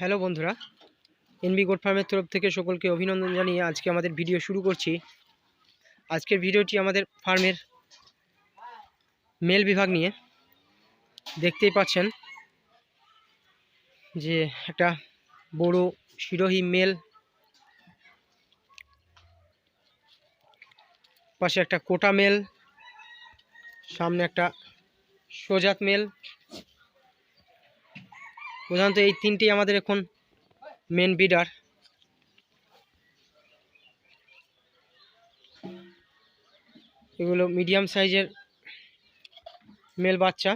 Hello বন্ধুরা NB goat ফার্মের তরফ থেকে সকলকে অভিনন্দন জানিয়ে আজকে আমাদের ভিডিও শুরু করছি। আজকের ভিডিওটি আমাদের ফার্মের মেল বিভাগ নিয়ে। দেখতেই পাচ্ছেন যে একটা বড় শিরোহী মেল, পাশে একটা কোটা মেল, সামনে একটা সোজাত মেল প্রধানত এই তিনটি আমাদের এখন মেন বিডার এগুলো মিডিয়াম সাইজের মেল বাচ্চা।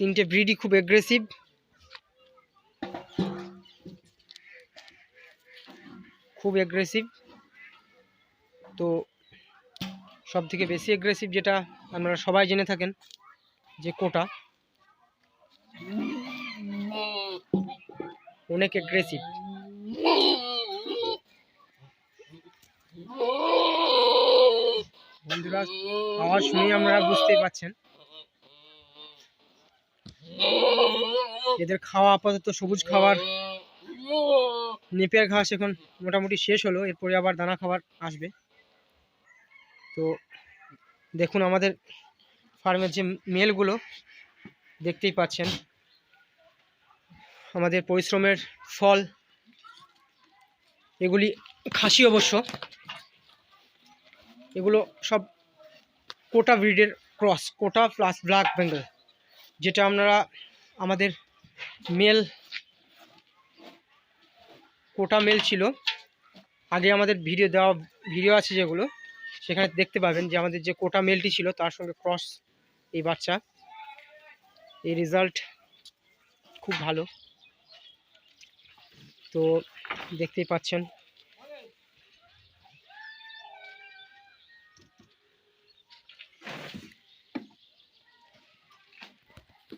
তিনটে ব্রিডই খুব এগ্রেসিভ খুব এগ্রেসিভ তো সব থেকে বেশি এগ্রেসিভ যেটা আপনারা সবাই জেনে থাকেন। যে কোটা, অনেক এগ্রেসিভ বন্ধুরা, আওয়াজ শুনে আমরা বুঝতেই পাচ্ছেন। এদের খাওয়া আপাতত সবুজ খাবার। নেপিয়ার ঘাস এখন মোটামুটি শেষ হলো, এরপরে আবার দানা খাবার আসবে। তো দেখুন আমাদের ফার্মের যে মেলগুলো দেখতেই পাচ্ছেন, আমাদের পরিশ্রমের ফল, এগুলি খাসি অবশ্য। এগুলো সব কোটা ব্রিডের cross, Kota plus black Bengal, যেটা আপনারা আমাদের মেল, কোটা মেল ছিল। আগে আমাদের ভিডিও দেওয়া, ভিডিও আছে যেগুলো, সেখানে দেখতে পাবেন যে আমাদের যে কোটা মেলটি ছিল, তার সঙ্গে ক্রস এই বাচ্চা। এই রেজাল্ট খুব ভালো। তো দেখতেই পাচ্ছেন।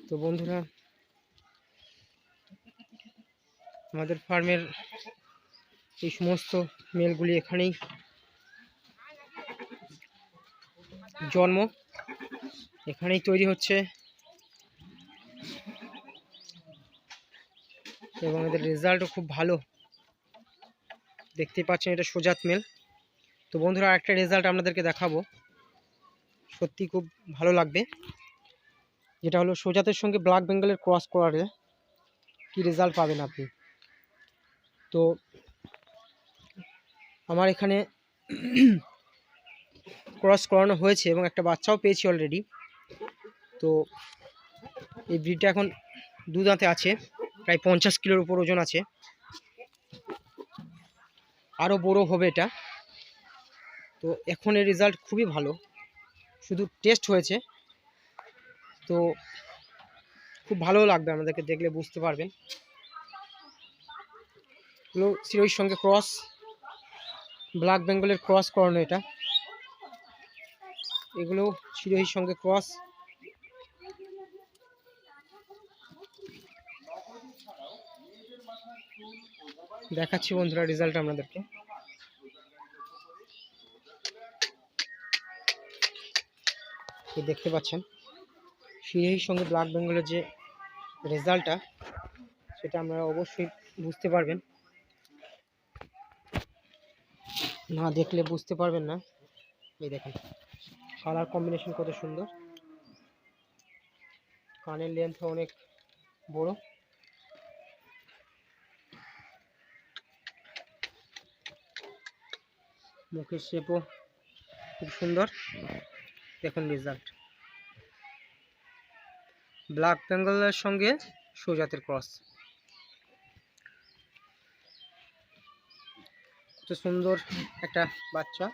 তো বন্ধুরা, আমাদের ফার্মের এই সমস্ত মেলগুলি এখানেই। জন্ম। এখানেই তৈরি হচ্ছে। এবং এদের রেজাল্টও খুব ভালো। দেখতেই পাচ্ছেন এটা সোজাত মেল। তো বন্ধুরা একটা রেজাল্ট আপনাদেরকে দেখাবো। সত্যি খুব ভালো লাগবে। যেটা হলো সোজাতের সঙ্গে ব্ল্যাক বেঙ্গলের ক্রস করারে কি রেজাল্ট পাবেন আপনি? তো আমার এখানে ক্রস করানো হয়েছে এবং একটা বাচ্চাও পেয়েছি অলরেডি। তো এই ব্রিডটা এখন দু দাঁতে আছে, প্রায় পঞ্চাশ কিলোর উপর ওজন আছে। আরও বড় হবে এটা। তো এখন এর রেজাল্ট খুবই ভালো। শুধু টেস্ট হয়েছে। তো খুব ভালো লাগবে আমাদেরকে দেখলে বুঝতে পারবেন। এগুলো সঙ্গে ক্রস ব্ল্যাক বেঙ্গলের ক্রস করানো এটা। এগুলো সিরোহির সঙ্গে ক্রস দেখাচ্ছি বন্ধুরা রেজাল্ট আপনাদেরকে। দেখতে পাচ্ছেন সিরোহির সঙ্গে ব্ল্যাক বেঙ্গলের যে রেজাল্টটা সেটা আপনারা অবশ্যই বুঝতে পারবেন। না দেখলে বুঝতে পারবেন না। এই দেখেন কালার কম্বিনেশন কত সুন্দর। কানের লেন্থ অনেক বড়। মুখের শেপও খুব সুন্দর। দেখুন রেজাল্ট ব্ল্যাক বেঙ্গলের সঙ্গে সৌজাতের ক্রস কত সুন্দর একটা বাচ্চা।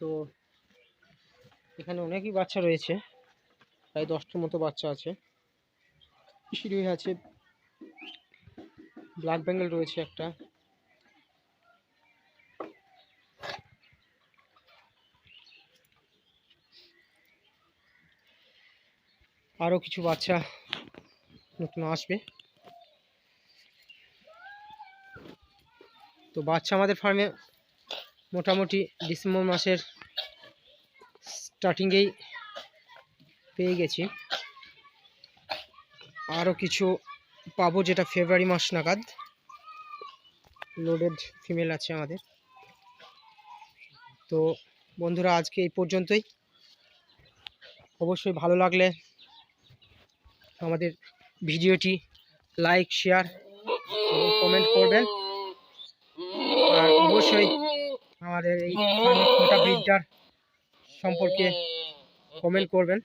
তো এখানে অনেকই বাচ্চা রয়েছে। প্রায় দশটার মতো বাচ্চা আছে। সিঁড়ি আছে। ব্ল্যাক বেঙ্গল রয়েছে একটা। আরও কিছু বাচ্চা নতুন আসবে। তো বাচ্চা আমাদের ফার্মে মোটামুটি ডিসেম্বর মাসের স্টার্টিংয়েই পেয়ে গেছি। আরও কিছু পাবো যেটা ফেব্রুয়ারি মাস নাগাদ। লোডেড ফিমেল আছে আমাদের। তো বন্ধুরা, আজকে এই পর্যন্তই। অবশ্যই ভালো লাগলে আমাদের ভিডিওটি লাইক, শেয়ার এবং কমেন্ট করবেন। আর অবশ্যই আমাদের এই ব্রিডটার সম্পর্কে কমেন্ট করবেন।